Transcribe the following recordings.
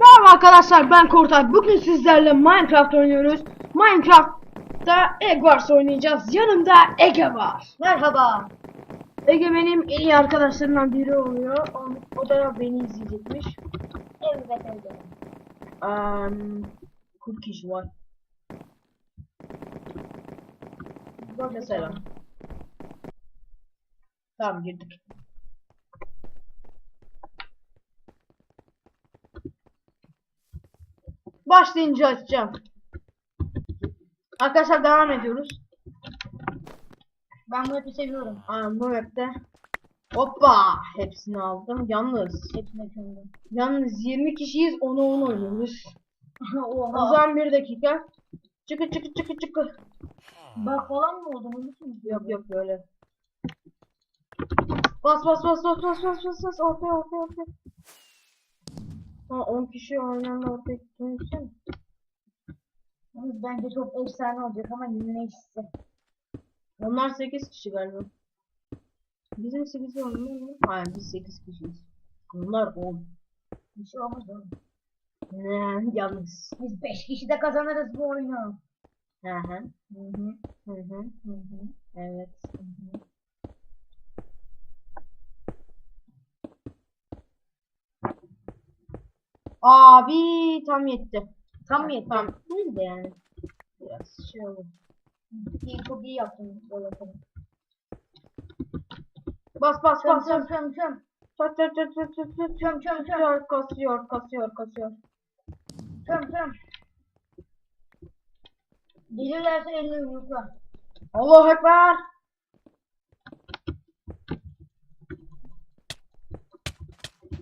Merhaba arkadaşlar ben Kortay. Bugün sizlerle Minecraft oynuyoruz. Minecraft'ta Egg Wars oynayacağız. Yanımda Ege var. Merhaba. Ege benim en iyi arkadaşlarımdan biri oluyor. O, o da beni izleyecekmiş. Evet evet. Um, 40 kişi var. Mesela. Tamam girdik. Başlayınca açacağım. Arkadaşlar devam ediyoruz. Ben bu hepsi seviyorum. Aa, bu map'te. Hoppa! Hepsini aldım. Yalnız. Hepsine kömürüm. Yalnız 20 kişiyiz. Onu onu oynuyoruz. O Oha. zaman bir dakika. Çıkı çıkı çıkı çıkı. Bak falan mı oldu? Biçim? Yok yok böyle. Bas bas bas bas bas bas bas bas ortaya ortaya ortaya. Ha 10 kişi aynı anda ortaya gitmişsin. Yalnız Bence çok efsane olacak ama neyse. Onlar 8 kişi galiba. Bizim 8 var mı? Hayır biz 8 kişiyiz. Onlar 10. Bir şey olmaz oğlum. Ne yalnız. Biz 5 kişi de kazanırız bu oyunu. Hı hı. Hı hı. Hı hı. Evet. Hı hı. Abi tam yetti. Tam yetti. Tam değil de yani. Biraz şey oldu. İyi, çok iyi yaptın. Bas bas Çöm bas. çöm çöm çöm. Çat çat çat çat çat çat. Çöm çöm çöm. Kasıyor kasıyor kasıyor. Çöm çöm. Gelirlerse elini yumrukla. Allahu Ekber.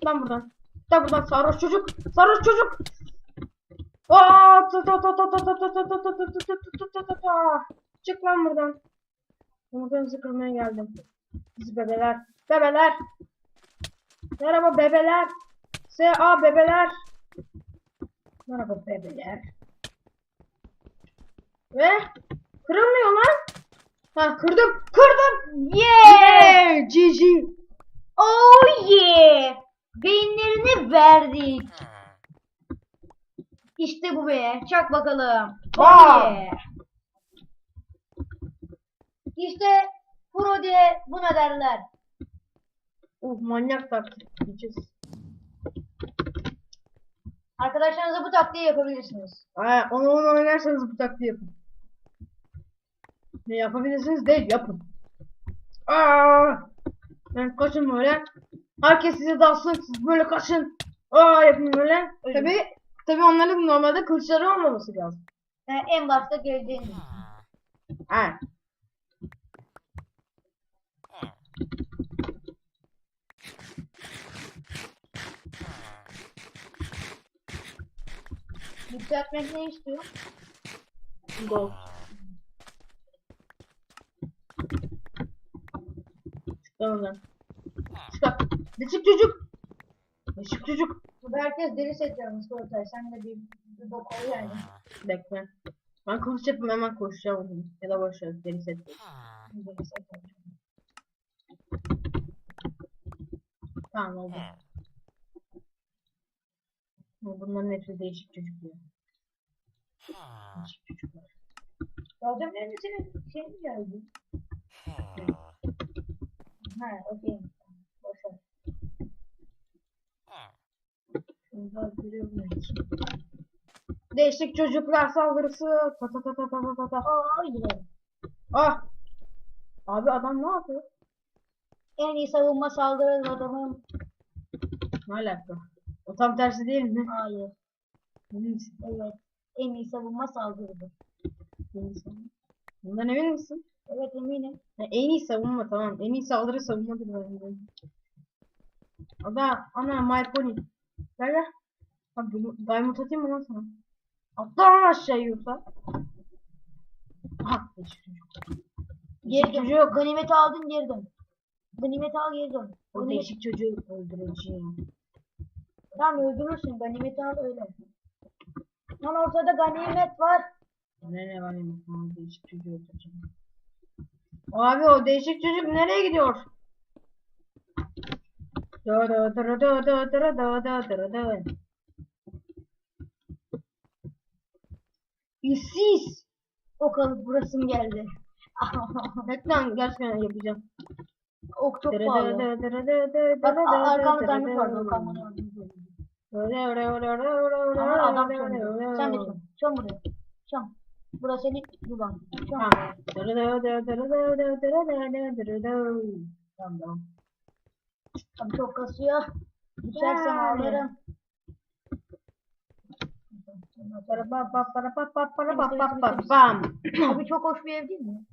Lan buradan. Da buradan sarhoş çocuk. Sarhoş çocuk. Çık lan buradan. Buradan zıkılmaya geldim. Biz bebeler. Bebeler. Merhaba bebeler. S.A. bebeler. Merhaba bebeler. Ve kırılmıyor lan. Ha kırdım. Kırdım. Yeah. GG. Oh yeah. Beyinlerini verdik. İşte bu be. Çak bakalım. Aa! İşte pro diye buna derler. Oh manyak taktik diyeceğiz. Arkadaşlarınıza bu taktiği yapabilirsiniz. Ha, onu onu oynarsanız bu taktiği yapın. Ne yapabilirsiniz değil yapın. Aa! Yani kaçın böyle. Herkes size dalsın siz böyle kaçın. Aa yapın böyle. Öyle. Tabi tabi onların normalde kılıçları olmaması lazım. Yani en başta geldiğiniz. Ha. Yükseltmek ne istiyor? Gol. Çıkalım Değişik çocuk. Değişik çocuk. Burada herkes deri set yalnız Kortay. Sen de bir, bir bok ol yani. Bekle. Ben yapayım hemen koşacağım onu. Ya da boşver. Deri set. Tamam oldu. Bunların hepsi değişik çocuk ya. Değişik çocuklar. Zaten benim senin şey mi geldi? Ha okey. Değişik çocuklar saldırısı. Ta ta ta ta ta ta. Aa yine. Ah! Abi adam ne yapıyor? En iyi savunma saldırı adamım. Ne alaka? O tam tersi değil mi? Hayır. Misin? Evet. En iyi savunma saldırıdır. Bundan emin misin? Evet eminim. Ha, en iyi savunma tamam. En iyi saldırı savunmadır bence. Ada ana my pony. Gel gel. Bak bunu diamond atayım mı lan sana? Atla lan aşağı yiyorsa. Aha. değişik çocuk. Geri dön. çocuk. Ganimeti aldın geri dön. Ganimeti al geri dön. O Ganimet- değişik çocuğu öldüreceğim. Tamam öldürürsün. Ganimeti al öyle. Lan ortada ganimet var. Ne ne var değişik çocuğu öldüreceğim. Abi o değişik çocuk nereye gidiyor? Da da da da da da da da da da. İşsiz. Ok alıp burasım geldi. Evet lan gerçekten yapacağım. ok çok pahalı. Bak arkamda diamond var. Bak amına Ama adam çalıyor. Sen de çal. Çal buraya. Çal. Burası senin yuvan. Çal. Tamam. Abi çok kasıyor. Düşersen ağlarım. Para pa pa para pa pa para pa pa pa pam. Abi çok hoş bir ev değil mi?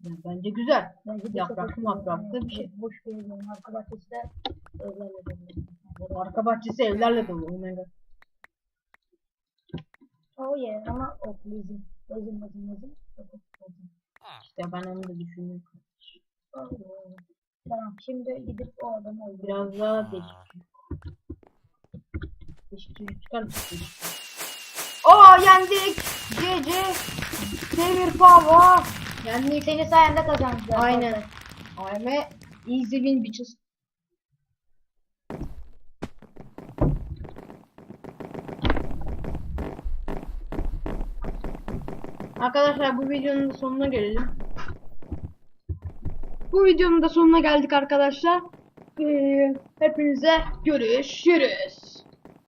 Ya Bence güzel. Bence de Yapraklı hoş bir şey. Boş bir ev. yani. Arka bahçesi de evlerle dolu. Arka bahçesi evlerle dolu. Oh my god. Oh yeah ama lezim lezim. Çok hoş, lezim. İşte ben onu da düşünüyorum. Oh yeah. Tamam şimdi gidip o adamı. Biraz daha. Değişik çocuk çıkar mısın? Oo yendik. GG. Devir pava. Yendik. Senin sayende kazanacağız. Aynen. I'm a easy win bitches. Arkadaşlar bu videonun sonuna gelelim. Bu videonun da sonuna geldik arkadaşlar. Ee, hepinize görüşürüz.